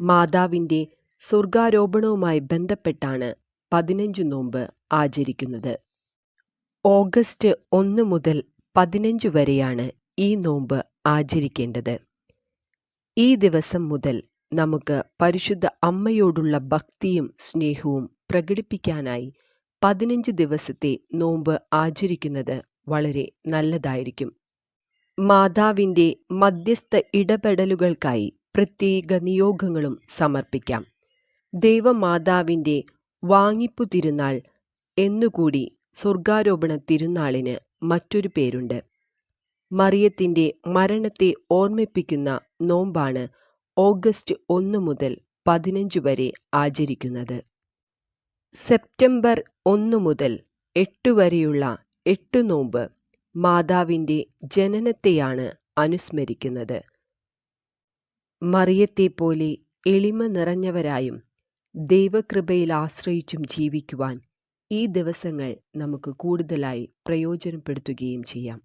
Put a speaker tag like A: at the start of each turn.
A: മാതാവിന്റെ സ്വർഗാരോപണവുമായി ബന്ധപ്പെട്ടാണ് പതിനഞ്ച് നോമ്പ് ആചരിക്കുന്നത്. ഓഗസ്റ്റ് ഒന്ന് മുതൽ പതിനഞ്ച് വരെയാണ് ഈ നോമ്പ് ആചരിക്കേണ്ടത്. ഈ ദിവസം മുതൽ നമുക്ക് പരിശുദ്ധ അമ്മയോടുള്ള ഭക്തിയും സ്നേഹവും പ്രകടിപ്പിക്കാനായി പതിനഞ്ച് ദിവസത്തെ നോമ്പ് ആചരിക്കുന്നത് വളരെ നല്ലതായിരിക്കും. മാതാവിന്റെ മധ്യസ്ഥ ഇടപെടലുകൾക്കായി പ്രത്യേക നിയോഗങ്ങളും സമർപ്പിക്കാം. ദേവമാതാവിന്റെ വാങ്ങിപ്പു തിരുനാൾ എന്നുകൂടി സ്വർഗാരോപണ തിരുനാളിന് മറ്റൊരു പേരുണ്ട്. മറിയത്തിന്റെ മരണത്തെ ഓർമ്മിപ്പിക്കുന്ന നോമ്പാണ് ഓഗസ്റ്റ് ഒന്ന് മുതൽ പതിനഞ്ച് വരെ ആചരിക്കുന്നത്. സെപ്റ്റംബർ ഒന്ന് മുതൽ എട്ട് വരെയുള്ള എട്ട് നോമ്പ് മാതാവിന്റെ ജനനത്തെയാണ് അനുസ്മരിക്കുന്നത്. മറിയത്തെപ്പോലെ എളിമ നിറഞ്ഞവരായും ദൈവകൃപയിൽ ആശ്രയിച്ചും ജീവിക്കുവാൻ ഈ ദിവസങ്ങൾ നമുക്ക് കൂടുതലായി പ്രയോജനപ്പെടുത്തുകയും ചെയ്യാം.